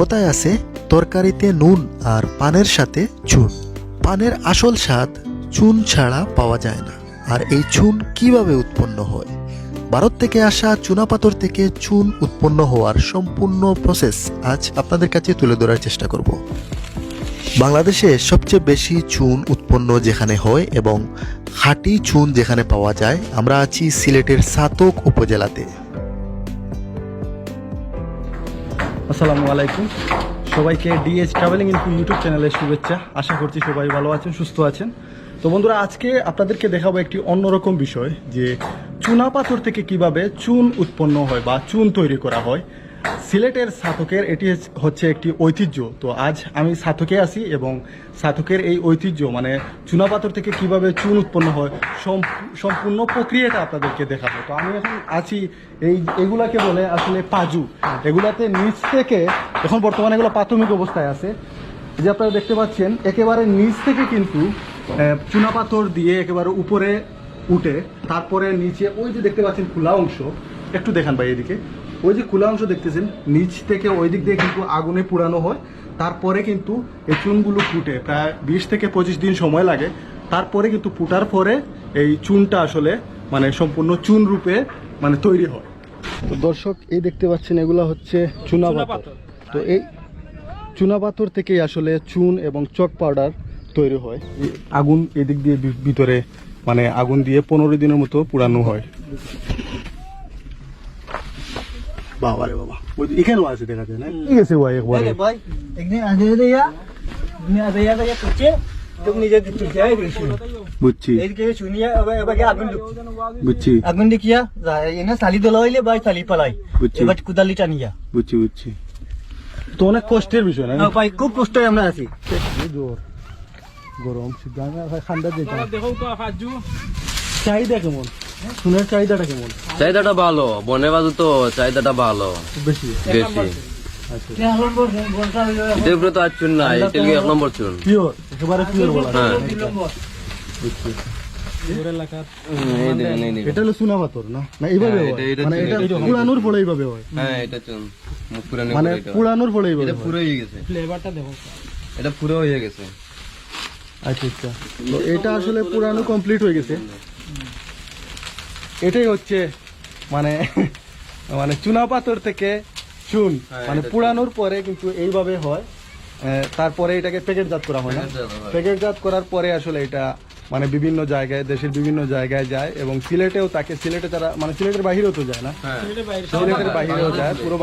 কথায় আছে? তরকারিতে নুন আর পানের সাথে চুন। পানের আসল স্বাদ চুন ছাড়া পাওয়া যায় না। আর এই চুন কীভাবে উৎপন্ন হয়? ভারত থেকে আসা চুনাপাথর থেকে চুন উৎপন্ন হওয়ার সম্পূর্ণ প্রসেস আজ আপনাদের কাছে তুলে ধরার চেষ্টা করব। বাংলাদেশে সবচেয়ে বেশি চুন উৎপন্ন যেখানে হয় এবং খাঁটি চুন যেখানে পাওয়া যায়, আমরা আছি সিলেটের সাতক উপজেলাতে। আসসালামু আলাইকুম। সবাইকে ডিএস ট্রাভেলিং ইন ইউটিউব চ্যানেলের শুভেচ্ছা। আশা করছি সবাই ভালো আছেন, সুস্থ আছেন। তো বন্ধুরা, আজকে আপনাদেরকে দেখাবো একটি অন্যরকম বিষয়, যে চুনা পাথর থেকে কীভাবে চুন উৎপন্ন হয় বা চুন তৈরি করা হয় সিলেটের সাধকের এটি হচ্ছে একটি ঐতিহ্য। তো আজ আমি সাধকে আছি এবং সাধকের এই ঐতিহ্য মানে চুনা পাথর থেকে কীভাবে চুন উৎপন্ন হয় সম্পূর্ণ প্রক্রিয়াটা আপনাদেরকে দেখাবো। তো আমি এখন আছি এই এগুলাকে বলে আসলে পাজু। এগুলাতে নিচ থেকে এখন বর্তমানে এগুলো প্রাথমিক অবস্থায় আছে। যে আপনারা দেখতে পাচ্ছেন একেবারে নিচ থেকে কিন্তু আহ, চুনাপাথর দিয়ে একেবারে উপরে উঠে তারপরে নিচে ওই যে দেখতে পাচ্ছেন খোলা অংশ একটু দেখান ভাই এদিকে। ওই যে খোলা অংশ দেখতেছেন নিচ থেকে ওই দিক দিয়ে কিন্তু আগুনে পুরানো হয়। তারপরে কিন্তু এই চুনগুলো ফুটে প্রায় বিশ থেকে পঁচিশ দিন সময় লাগে। তারপরে কিন্তু ফুটার পরে এই চুনটা আসলে মানে সম্পূর্ণ চুন রূপে মানে তৈরি হয়। তো দর্শক এই দেখতে পাচ্ছেন এগুলো হচ্ছে চুনা পাথর। তো এই চুনা পাথর থেকেই আসলে চুন এবং চক পাউডার তৈরি হয়। আগুন এদিক দিয়ে ভিতরে মানে আগুন দিয়ে পনেরো দিনের মতো পুরানো হয়। বাবা রে বাবা। এখানেও আছে দেখা যায় না ঠিক আছে ভাই একবারে। বুঝছি। আগুন দিক বুঝছি। আগুন দিকিয়া এনে সালি দলা হইলে বাই সালি পালাই। বুঝছি। এবার কুদালি টানিয়া। বুঝছি বুঝছি। তো অনেক কষ্টের বিষয় না ভাই খুব কষ্ট আমরা আছি। জোর। গরম ঠান্ডা যেটা। চাহিদা কেমন? সোনার চাহিদাটা কেমন? চাহিদাটা ভালো বনে বাজু তো চাহিদাটা ভালো। বেশি? বেশি। এটার উপরে তো আর চুন নাই এটা এক নম্বর চুন। পিওর একেবারে পিওর বলা হ্যাঁ। এটা হলো চুনা পাথর না? না এইভাবে হ্যাঁ, হয়। এটা- এটা মানে এটা এটা পুরানোর ফলে এইভাবে হয়। হ্যাঁ এটা চুন। মানে পুরানোর ফলে এইভাবে পুরো হয়ে। গেছে। ফ্লেভারটা দেখো। এটা পুরো হয়ে গেছে। আচ্ছা আচ্ছা। তো এটা আসলে পুরানো কমপ্লিট হয়ে গেছে। এটাই হচ্ছে মানে মানে চুনা পাথর থেকে চুন হ্যাঁ, মানে পুরানোর পরে কিন্তু এইভাবে হয়। আহ, তারপরে এটাকে প্যাকেটজাত করা হয় না। প্যাকেটজাত করার পরে আসলে এটা মানে বিভিন্ন জায়গায় দেশের বিভিন্ন জায়গায় যায় এবং সিলেটেও তাকে সিলেটে তারা মানে সিলেটের বাইরেও তো যায় না। হ্যাঁ। সিলেটের বাহিরেও যায় পুরো